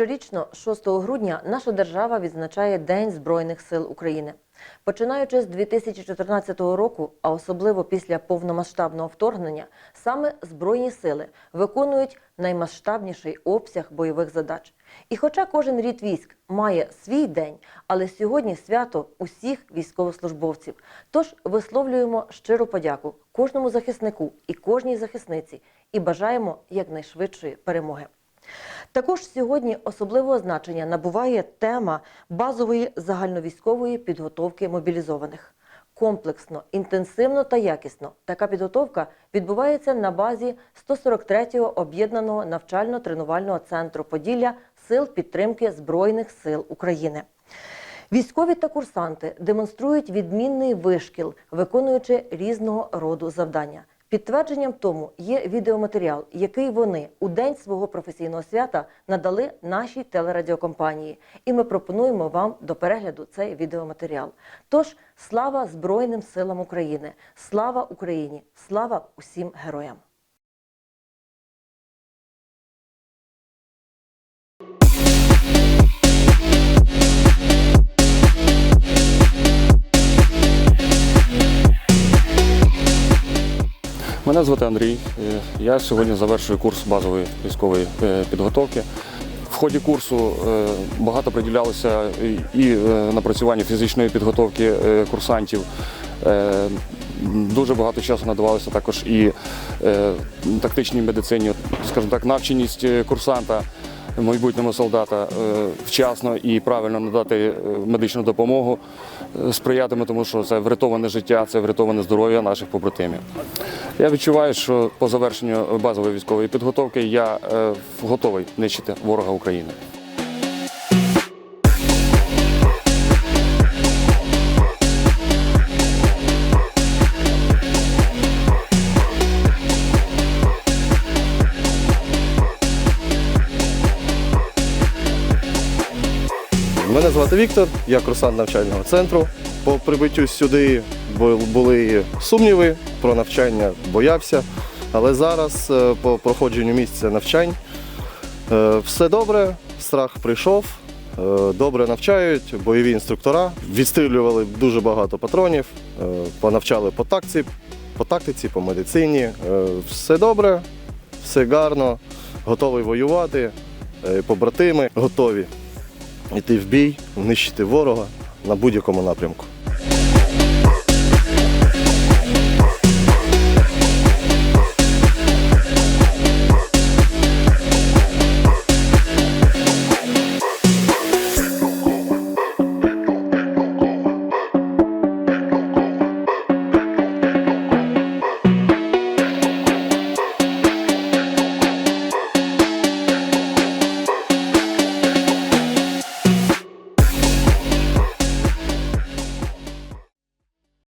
Щорічно, 6 грудня, наша держава відзначає День Збройних сил України. Починаючи з 2014 року, а особливо після повномасштабного вторгнення, саме Збройні сили виконують наймасштабніший обсяг бойових задач. І хоча кожен рід військ має свій день, але сьогодні свято усіх військовослужбовців. Тож висловлюємо щиру подяку кожному захиснику і кожній захисниці і бажаємо якнайшвидшої перемоги. Також сьогодні особливого значення набуває тема базової загальновійськової підготовки мобілізованих. Комплексно, інтенсивно та якісно така підготовка відбувається на базі 143-го об'єднаного навчально-тренувального центру Поділля Сил підтримки Збройних сил України. Військові та курсанти демонструють відмінний вишкіл, виконуючи різного роду завдання. Підтвердженням тому є відеоматеріал, який вони у день свого професійного свята надали нашій телерадіокомпанії. І ми пропонуємо вам до перегляду цей відеоматеріал. Тож слава Збройним силам України! Слава Україні! Слава усім героям! Мене звати Андрій. Е, Я сьогодні завершую курс базової військової е, підготовки. В ході курсу е, багато приділялося і напрацюванню фізичної підготовки курсантів. Дуже багато часу надавалося також і тактичній медицині, скажімо так, навченість курсанта, майбутнього солдата е, вчасно і правильно надати е, медичну допомогу е, сприятиме, тому що це врятоване життя, це врятоване здоров'я наших побратимів. Я відчуваю, що по завершенню базової військової підготовки я готовий нищити ворога України. Мене звати Віктор, я курсант навчального центру. По прибиттю сюди були сумніви про навчання, боявся. Але зараз, е, по проходженню місця навчань, е, все добре, страх прийшов, е, добре навчають, бойові інструктора. Відстрілювали дуже багато патронів, понавчали по тактиці, по тактиці, по медицині. Все добре, все гарно, готовий воювати, побратими готові йти в бій, нищити ворога на будь-якому напрямку.